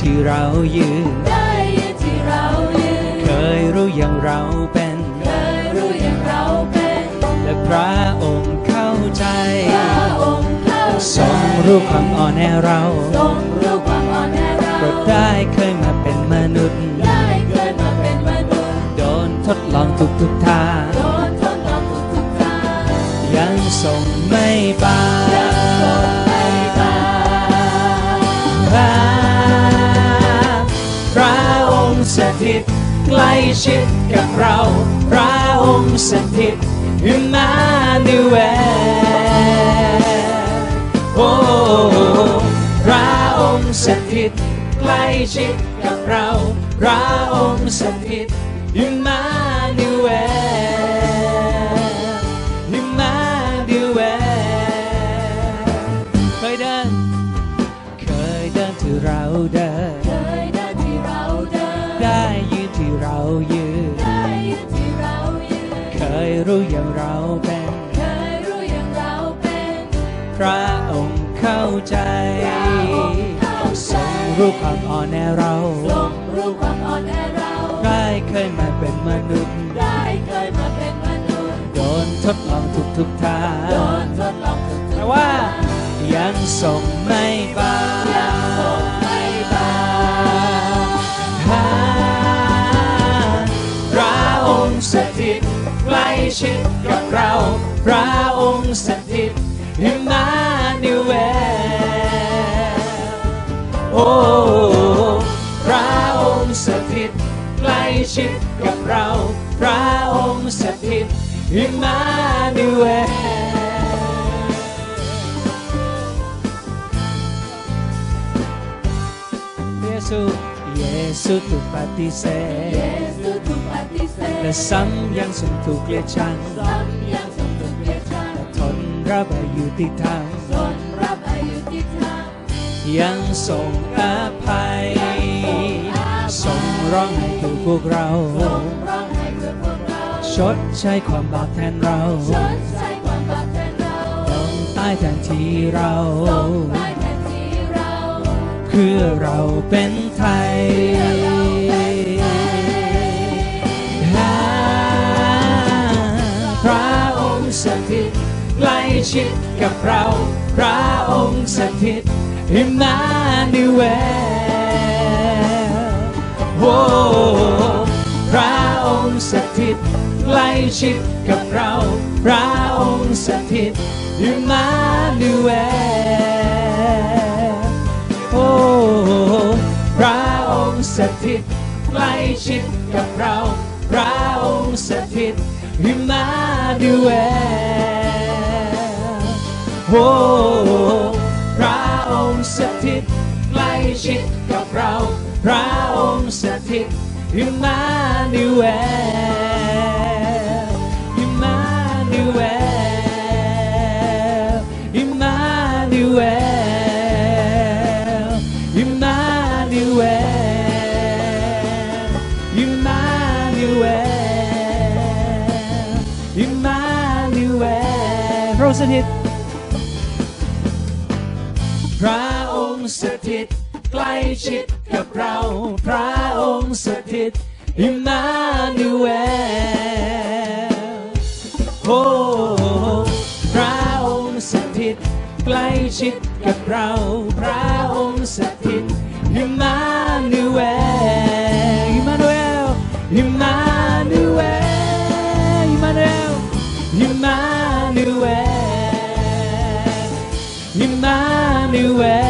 ที่เรายืนได้ยินที่เรายืน เคยรู้อย่างเราเป็น เคยรู้อย่างเราเป็น และพระองค์เข้าใจ พระองค์เข้าใจทรงรู้ความอ่อนแอเราทรงรู้ความอ่อนแอเราโปรดได้เคยมาเป็นมนุษย์ ชิดกับเราพระองค์สถิตอิมมานูเอลโอ้พระองค์สถิตใกล้ชิดกับเราพระองค์สถิตอิมมา รู้อย่างเราเป็น เคยรู้อย่างเราเป็นพระองค์เข้าใจพระองค์เข้าใจทรงรู้ความอ่อนแอเราทรงรู้ความอ่อนแอเรา ได้เคยมาเป็นมนุษย์ ได้เคยมาเป็นมนุษย์ โดนทดลองทุกทุกๆทาโดงนทดลองทุกๆแต่ว่ายังทรงไม่บายัง ล้ชิดกับเราพระองค์สถิตอิมานูเอลโอ้พระองค์สถิตใกล้ชิดกับเราพระองค์สถิตอิมานูเอลเยซูเยซูถูกปฏิเยซูถูกปฏิเสธ และซ้ำยังทรงถูกเกลียดชังซ้ำยังทรงถูกเกลียดชังและทนรับอายุติธรรมทนรับอายุติธรรมยังทรงอภัยทรงร้องให้ถูกพวกเราทรงร้องให้เพื่อพวกเรา ชดใช้ความบาปแทนเราชดใช้ความบาปแทนเราต้องตายแทนที่เราต้องตายแทนที่เรา เพื่อเราเป็นไทย ใกล้ชิดกับเราพระองค์สถิตอิมมานูเอลโอ้พระองค์สถิตใกล้ชิดกับเราพระองค์สถิตอิมมานูเอลโอ้พระองค์สถิตใกล้ชิดกับเราพระองค์สถิตอิมมานูเอล โอ้พระองค์สถิตใกล้ชิดกับเรา พระองค์สถิตอิมมานูเอลอิมานูเอลอิมานูเอลอิมานูเอลอิมานูเอลอิมานูเอลพระองค์สถิต พระองค์สถิตใกล้ชิดกับเรา พระองค์สถิตอิมานูเอลโอ้พระองค์สถิตใกล้ชิดกับเรา พระ มม